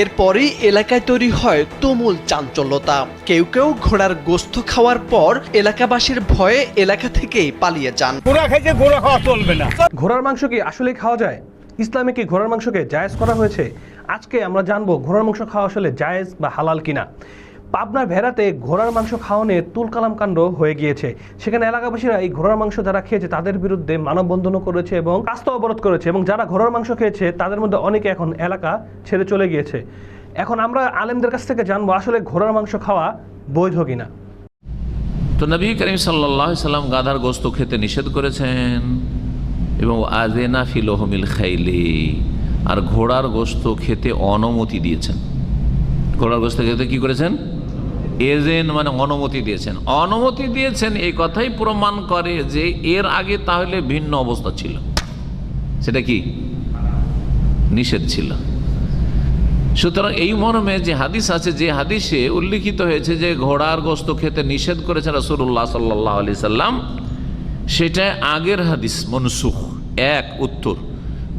এরপরই এলাকায় তৈরি হয় তুমুল চাঞ্চল্যতা। কেউ কেউ ঘোড়ার গোস্ত খাওয়ার পর এলাকাবাসীর ভয়ে এলাকা থেকে পালিয়ে যান। ঘোড়া খাইছে গোড়া খাওয়া চলবে না। ঘোড়ার মাংস কি আসলে খাওয়া যায়? ইসলামে কি ঘোড়ার মাংসকে জায়েজ করা হয়েছে? আজকে আমরা জানব ঘোড়ার মাংস খাওয়া আসলে জায়েজ বা হালাল কিনা। পাবনার ভেড়াতে ঘোড়ার মাংস খাওয়ানে তুলকালাম কাণ্ড হয়ে গিয়েছে। সেখানে এলাকাবাসীরা এই ঘোড়ার মাংস যারা খেয়েছে, তাদের বিরুদ্ধে মানববন্ধনও করেছে এবং রাস্তা অবরোধ করেছে এবং যারা ঘোড়ার মাংস খেয়েছে, তাদের মধ্যে অনেকে এখন এলাকা ছেড়ে চলে গিয়েছে। এখন আমরা আলেমদের কাছ থেকে জানব, আসলে ঘোড়ার মাংস খাওয়া বৈধ কিনা। তো নবী করিম সাল্লাহ সাল্লাম গাধার গোস্ত খেতে নিষেধ করেছেন। এবং আজেনা ফিলোহমিল খাইলে, আর ঘোড়ার গোস্ত খেতে অনুমতি দিয়েছেন। ঘোড়ার গোস্ত খেতে কি করেছেন? এজেন মানে অনুমতি দিয়েছেন। অনুমতি দিয়েছেন এই কথাই প্রমাণ করে যে এর আগে তাহলে ভিন্ন অবস্থা ছিল। সেটা কি? নিষেধ ছিল। সুতরাং এই মর্মে যে হাদিস আছে, যে হাদিসে উল্লিখিত হয়েছে যে ঘোড়ার গোস্ত খেতে নিষেধ করেছেন রসুল্লাহ সাল্লাহ আলি সাল্লাম, সেটা আগের হাদিস, মনসুখ, এক উত্তর।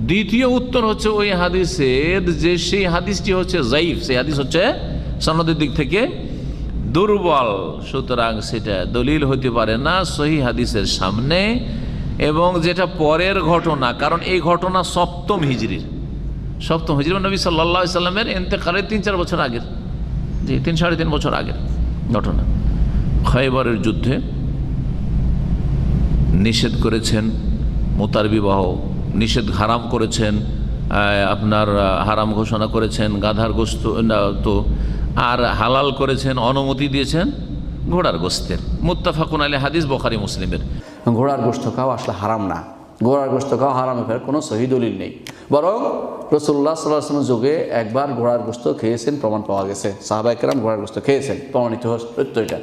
দ্বিতীয় উত্তর হচ্ছে ওই হাদিসের যে সেই হাদিসটি হচ্ছে জাইফ সেই হাদিস হচ্ছে সনদের দিক থেকে দুর্বল, সুতরাং সেটা দলিল হতে পারে না, সহি হাদিসের সামনে। এবং যেটা পরের ঘটনা, কারণ এই ঘটনা সপ্তম হিজড়ির সপ্তম হিজরি নবী সাল্লা সাল্লামের এতেকালের তিন চার বছর আগের। জি, তিন, সাড়ে তিন বছর আগের ঘটনা। খয়বরের যুদ্ধে নিষেধ করেছেন, মোতার বিবাহ নিষেধ হারাম করেছেন আপনার হারাম ঘোষণা করেছেন, গাধার গোস্ত তো আর হালাল করেছেন, অনুমতি দিয়েছেন ঘোড়ার গোস্তের। মুত্তাফাকুন আলী হাদিস বখারি, মুসলিমের। ঘোড়ার গোস্ত খাওয়া আসলে হারাম না। ঘোড়ার গোস্ত খাওয়া হারামে ফেরার কোনো সহি দলিল নেই। বরং রসুল্লাহ সাল্লাহামের যুগে একবার ঘোড়ার গোস্ত খেয়েছেন প্রমাণ পাওয়া গেছে। সাহাবাইকেরাম ঘোড়ার গোস্ত খেয়েছেন, প্রমাণিত সত্য এটা।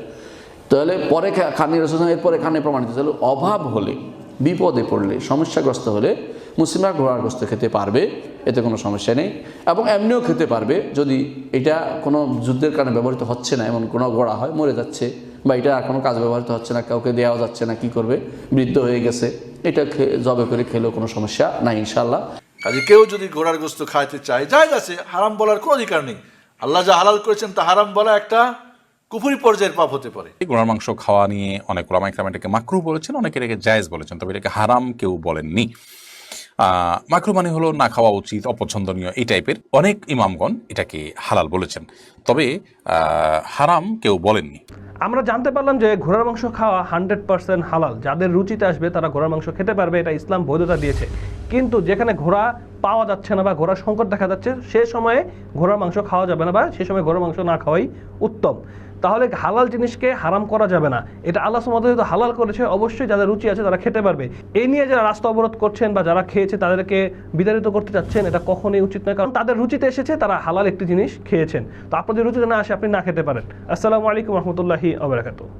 তাহলে পরে খানি রসুল এরপরে খানে প্রমাণিত। তাহলে অভাব হলে, বিপদে পড়লে, সমস্যাগ্রস্ত হলে মুসলিমরা ঘোড়ার গোস্ত খেতে পারবে এতে কোনো সমস্যা নেই। এবং এমনিও খেতে পারবে যদি এটা কোনো যুদ্ধের কারণে ব্যবহৃত হচ্ছে না এমন কোনো ঘোড়া হয় মরে যাচ্ছে বা এটা আর কোনো কাজ ব্যবহৃত হচ্ছে না কাউকে দেওয়া যাচ্ছে না কি করবে বৃদ্ধ হয়ে গেছে এটা খে- জবে করে খেলেও কোনো সমস্যা নাই ইনশাল্লাহ কাজে কেউ যদি ঘোড়ার গোস্ত খাইতে চায় যায় আছে হারাম বলার কোনো অধিকার নেই। আল্লাহ যা হালাল করেছেন তা হারাম বলা একটা কুফুরি পর্যায়ের পাপ হতে পারে। এই ঘোড়ার মাংস খাওয়া নিয়ে অনেক ওলামা ইকরাম এটাকে মাকরু বলেছেন অনেকে এটাকে জায়েজ বলেছেন তবে এটাকে হারাম কেউ বলেননি। মাকরু মানে হলো না খাওয়া উচিত, অপছন্দনীয় এই টাইপের অনেক ইমামগণ এটাকে হালাল বলেছেন। তবে হারাম কেউ বলেননি। আমরা জানতে পারলাম যে ঘোড়ার মাংস খাওয়া হান্ড্রেড পার্সেন্ট হালাল। যাদের রুচিতে আসবে তারা ঘোড়ার মাংস খেতে পারবে, এটা ইসলাম বৈধতা দিয়েছে। কিন্তু যেখানে ঘোড়া পাওয়া যাচ্ছে না বা ঘোড়ার সংকট দেখা যাচ্ছে, সে সময়ে ঘোড়ার মাংস খাওয়া যাবে না বা সে সময় ঘোড়ার মাংস না খাওয়াই উত্তম। তাহলে হালাল জিনিসকে হারাম করা যাবে না। এটা আল্লাহ সুমত যেহেতু হালাল করেছে, অবশ্যই যাদের রুচি আছে তারা খেতে পারবে। এই নিয়ে যারা রাস্তা অবরোধ করছেন বা যারা খেয়েছে তাদেরকে বিতাড়িত করতে চাচ্ছেন, এটা কখনোই উচিত নয়। কারণ তাদের রুচিতে এসেছে, তারা হালাল একটি জিনিস খেয়েছেন। তো আপনাদের রুচিতে না আসে, আপনি না খেতে পারেন। আসসালামু আলাইকুম রহমতুল্লাহি আবরাকাতু